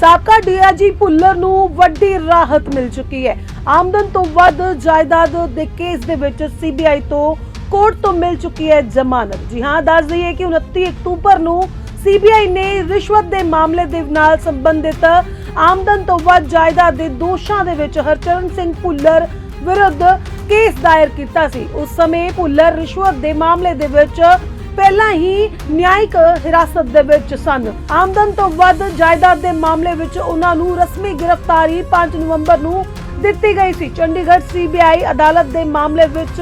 ਸਾਬਕਾ ਡੀਆਈਜੀ ਭੁੱਲਰ ਨੂੰ ਵੱਡੀ ਰਾਹਤ ਮਿਲ ਚੁੱਕੀ ਹੈ। ਆਮਦਨ ਤੋਂ ਵੱਧ ਜਾਇਦਾਦ ਦੇ ਕੇਸ ਦੇ ਵਿੱਚ ਸੀਬੀਆਈ ਤੋਂ ਕੋਰਟ ਤੋਂ ਮਿਲ ਚੁੱਕੀ ਹੈ ਜ਼ਮਾਨਤ। ਜੀ ਹਾਂ, ਦੱਸ ਦਈਏ ਕਿ 29 ਅਕਤੂਬਰ ਨੂੰ ਸੀਬੀਆਈ ਨੇ ਰਿਸ਼ਵਤ ਦੇ ਮਾਮਲੇ ਦੇ ਨਾਲ ਸੰਬੰਧਿਤ ਆਮਦਨ ਤੋਂ ਵੱਧ ਜਾਇਦਾਦ ਦੇ ਦੋਸ਼ਾਂ ਦੇ ਵਿੱਚ ਹਰਚਰਨ ਸਿੰਘ ਭੁੱਲਰ ਵਿਰੁੱਧ ਕੇਸ ਦਾਇਰ ਕੀਤਾ ਸੀ। ਉਸ ਸਮੇਂ ਭੁੱਲਰ ਰਿਸ਼ਵਤ ਦੇ ਮਾਮਲੇ ਦੇ ਵਿੱਚ ਪਹਿਲਾਂ ਹੀ ਨਿਆਇਕ ਹਿਰਾਸਤ ਦੇ ਵਿੱਚ ਸਨ। ਆਮਦਨ ਤੋਂ ਵੱਧ ਜਾਇਦਾਦ ਦੇ ਮਾਮਲੇ ਵਿੱਚ ਉਹਨਾਂ ਨੂੰ ਰਸਮੀ ਗ੍ਰਿਫਤਾਰੀ 5 ਨਵੰਬਰ ਨੂੰ ਦਿੱਤੀ ਗਈ ਸੀ। ਚੰਡੀਗੜ੍ਹ ਸੀਬੀਆਈ ਅਦਾਲਤ ਦੇ ਮਾਮਲੇ ਵਿੱਚ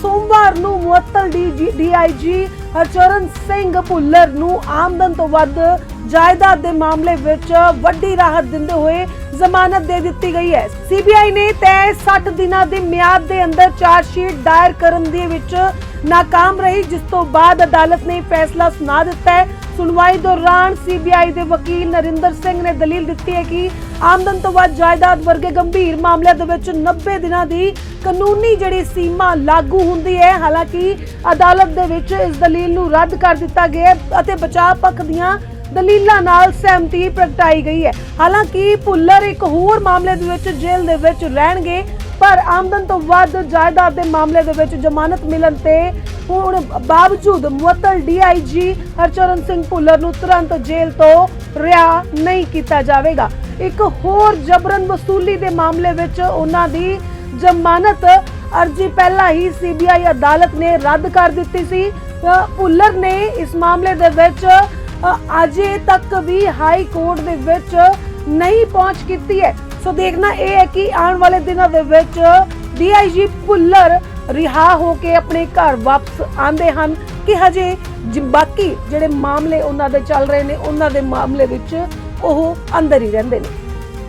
ਸੋਮਵਾਰ ਨੂੰ ਮੁਅੱਤਲ ਦੀ ਡੀਆਈਜੀ ਹਰਚਰਨ ਸਿੰਘ ਭੁੱਲਰ ਨੂੰ ਆਮਦਨ ਤੋਂ ਵੱਧ ਜਾਇਦਾਦ ਦੇ ਮਾਮਲੇ ਵਿੱਚ ਵੱਡੀ ਰਾਹਤ ਦਿੰਦੇ ਹੋਏ ਜ਼ਮਾਨਤ ਦੇ ਦਿੱਤੀ ਗਈ ਹੈ। ਸੀਬੀਆਈ ਨੇ ਤੈਅ 60 ਦਿਨਾਂ ਦੀ ਮਿਆਦ ਦੇ ਅੰਦਰ ਚਾਰਜ ਸ਼ੀਟ ਦਾਇਰ ਕਰਨ ਦੇ ਵਿੱਚ ਨਾਕਾਮ ਰਹੀ, ਜਿਸ ਤੋਂ ਬਾਅਦ ਅਦਾਲਤ ਨੇ ਫੈਸਲਾ ਸੁਣਾ ਦਿੱਤਾ ਹੈ। ਸੁਣਵਾਈ ਦੌਰਾਨ ਸੀਬੀਆਈ ਦੇ ਵਕੀਲ ਨਰਿੰਦਰ ਸਿੰਘ ਨੇ ਦਲੀਲ ਦਿੱਤੀ ਹੈ ਕਿ ਆਮਦਨ ਤੋਂ ਵੱਧ ਜਾਇਦਾਦ ਵਰਗੇ ਗੰਭੀਰ ਮਾਮਲਿਆਂ ਦੇ ਵਿੱਚ 90 ਦਿਨਾਂ ਦੀ ਕਾਨੂੰਨੀ ਜਿਹੜੀ ਸੀਮਾ ਲਾਗੂ ਹੁੰਦੀ ਹੈ। ਹਾਲਾਂਕਿ ਅਦਾਲਤ ਦੇ ਵਿੱਚ ਇਸ ਦਲੀਲ ਨੂੰ ਰੱਦ ਕਰ ਦਿੱਤਾ ਗਿਆ ਅਤੇ ਬਚਾਅ ਪੱਖ ਦੀਆਂ ਦਲੀਲਾਂ ਨਾਲ ਸਹਿਮਤੀ ਪ੍ਰਗਟਾਈ ਗਈ ਹੈ। ਹਾਲਾਂਕਿ ਭੁੱਲਰ ਇੱਕ ਹੋਰ ਮਾਮਲੇ ਦੇ ਵਿੱਚ ਜੇਲ੍ਹ ਦੇ ਵਿੱਚ ਰਹਿਣਗੇ, ਪਰ ਆਮਦਨ ਤੋਂ ਵੱਧ ਜਾਇਦਾਦ ਦੇ ਮਾਮਲੇ ਦੇ ਵਿੱਚ ਜ਼ਮਾਨਤ ਮਿਲਣ ਤੇ ਹੁਣ ਬਾਵਜੂਦ ਮੁਅੱਤਲ ਡੀਆਈਜੀ ਹਰਚਰਨ ਸਿੰਘ ਭੁੱਲਰ ਨੂੰ ਤੁਰੰਤ ਜੇਲ੍ਹ ਤੋਂ ਰਿਹਾ ਨਹੀਂ ਕੀਤਾ ਜਾਵੇਗਾ। ਇੱਕ ਹੋਰ ਜਬਰਨ ਵਸੂਲੀ ਦੇ ਮਾਮਲੇ ਵਿੱਚ ਉਹਨਾਂ ਦੀ ਜ਼ਮਾਨਤ ਅਰਜੀ ਪਹਿਲਾਂ ਹੀ ਸੀਬੀਆਈ ਅਦਾਲਤ ਨੇ ਰੱਦ ਕਰ ਦਿੱਤੀ ਸੀ। ਭੁੱਲਰ ਨੇ ਇਸ ਮਾਮਲੇ ਦੇ ਵਿੱਚ ਅਜੇ ਤੱਕ ਵੀ ਹਾਈ ਕੋਰਟ ਦੇ ਵਿੱਚ ਨਹੀਂ ਪਹੁੰਚ ਕੀਤੀ ਹੈ। ਸੋ ਦੇਖਣਾ ਇਹ ਹੈ ਕਿ ਆਉਣ ਵਾਲੇ ਦਿਨਾਂ ਦੇ ਵਿੱਚ ਡੀਆਈਜੀ ਭੁੱਲਰ ਰਿਹਾ ਹੋ ਕੇ ਆਪਣੇ ਘਰ ਵਾਪਸ ਆਂਦੇ ਹਨ ਕਿ ਹਜੇ ਬਾਕੀ ਜਿਹੜੇ ਮਾਮਲੇ ਉਹਨਾਂ ਦੇ ਚੱਲ ਰਹੇ ਨੇ, ਉਹਨਾਂ ਦੇ ਮਾਮਲੇ ਵਿੱਚ ਉਹ ਅੰਦਰ ਹੀ ਰਹਿੰਦੇ ਨੇ।